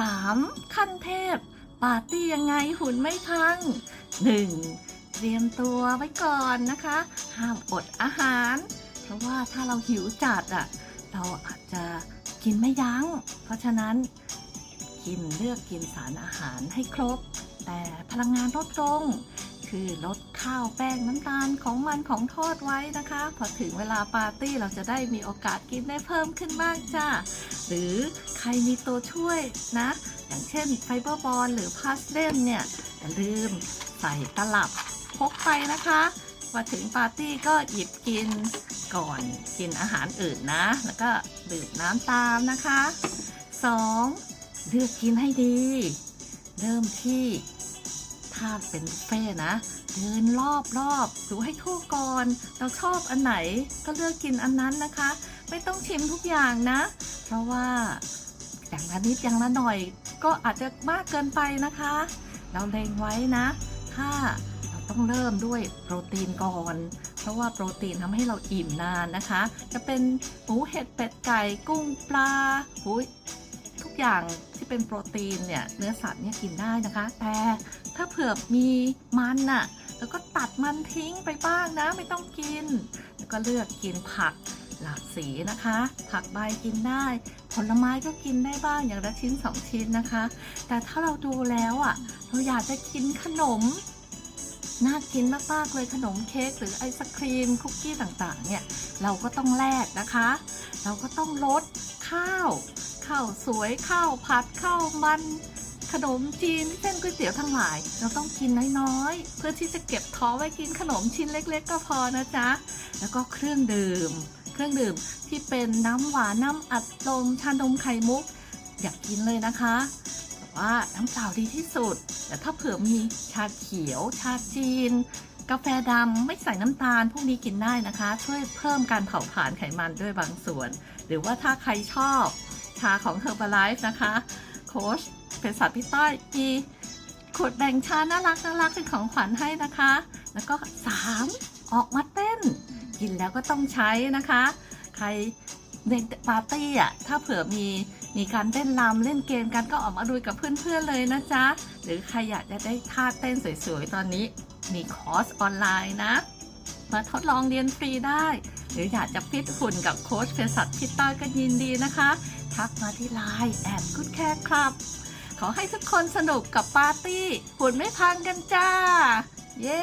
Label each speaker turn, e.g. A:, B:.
A: 3. ขั้นเทพ ปาร์ตี้ยังไงหุ่นไม่พัง 1. เตรียมตัวไว้ก่อนนะคะ ห้ามอดอาหาร เพราะว่าถ้าเราหิวจัดอะ เราอาจจะกินไม่ยัง้ง เพราะฉะนั้น กินเลือกกินสารอาหารให้ครบ แต่พลังงานลดลง คือลดข้าวแป้งน้ำตาลของมันของทอดไว้นะคะ พอถึงเวลาปาร์ตี้เราจะได้มีโอกาสกินได้เพิ่มขึ้นบ้างจ้าหรือใครมีตัวช่วยนะ อย่างเช่นไฟเบอร์บอลหรือพาสเลนเนี่ยอย่าลืมใส่ตลับพกไปนะคะมาถึงปาร์ตี้ก็หยิบกินก่อนกินอาหารอื่นนะ แล้วก็ดื่มน้ำตามนะคะ 2. เลือกกินให้ดี เริ่มที่ ถ้าเป็นบุฟเฟ่นะเดินรอบรอบดูให้ทั่วก่อน เราชอบอันไหนก็เลือกกินอันนั้นนะคะ ไม่ต้องชิมทุกอย่างนะ เพราะว่าอย่างละนิดอย่างละหน่อย ก็อาจจะมากเกินไปนะคะ เราเล็งไว้นะ ถ้าเราต้องเริ่มด้วยโปรตีนก่อนเพราะว่าโปรตีนทำให้เราอิ่มนานนะคะ จะเป็นหมูเห็ดเป็ดไก่กุ้งปลาหุย อย่างที่เป็นโปรตีนเนี่ยเนื้อสัตว์เนี่ยกินได้นะคะ แต่ถ้าเผื่อมีมันน่ะแล้วก็ตัดมันทิ้งไปบ้างนะไม่ต้องกิน แล้วก็เลือกกินผักหลากสีนะคะ ผักใบกินได้ ผลไม้ก็กินได้บ้างอย่างละชิ้นสองชิ้นนะคะ แต่ถ้าเราดูแล้วอะ เราอยากจะกินขนมน่ากินมากๆเลยขนมเค้กหรือไอศครีมคุกกี้ต่างๆเนี่ยเราก็ต้องแลกนะคะ เราก็ต้องลดข้าว ข้าวสวยข้าวผัดข้าวมัน ขนมจีนเส้นก๋วยเตี๋ยวทั้งหลาย เราต้องกินน้อยๆ เพื่อที่จะเก็บท้องไว้กินขนมชิ้นเล็ก ๆ ก็พอนะจ๊ะ แล้วก็เครื่องดื่ม เครื่องดื่มที่เป็นน้ำหวานน้ำอัดลมชานมไข่มุก อยากกินเลยนะคะแต่ว่าน้ำเปล่าดีที่สุด แต่ถ้าเผื่อมีชาเขียว ชาจีนกาแฟดำไม่ใส่น้ำตาลพวกนี้กินได้นะคะ ช่วยเพิ่มการเผาผลาญไขมันด้วยบางส่วน หรือว่าถ้าใครชอบ ชาของ Herbalife นะคะโค้ชเป็นสัตว์พี่ต้อยมีขวดแบ่งชาน่ารักน่ารักเป็นของขวัญให้นะคะ แล้วก็ 3. ออกมาเต้น กินแล้วก็ต้องใช้นะคะ ใครในปาร์ตี้อะถ้าเผื่อมีมีการเต้นรำเล่นเกมกันก็ออกมาดูกับเพื่อนๆเลยนะจ๊ะ หรือใครอยากจะได้ท่าเต้นสวยๆ ตอนนี้มีคอร์สออนไลน์นะ มาทดลองเรียนฟรีได้ หรืออยากจะฟิตหุ่นกับโค้ชเภสัชพิต้อยก็ยินดีนะคะ ทักมาที่ไลน์แอดกุดแคร์ครับ ขอให้ทุกคนสนุกกับปาร์ตี้ หุ่นไม่พังกันจ้า เย้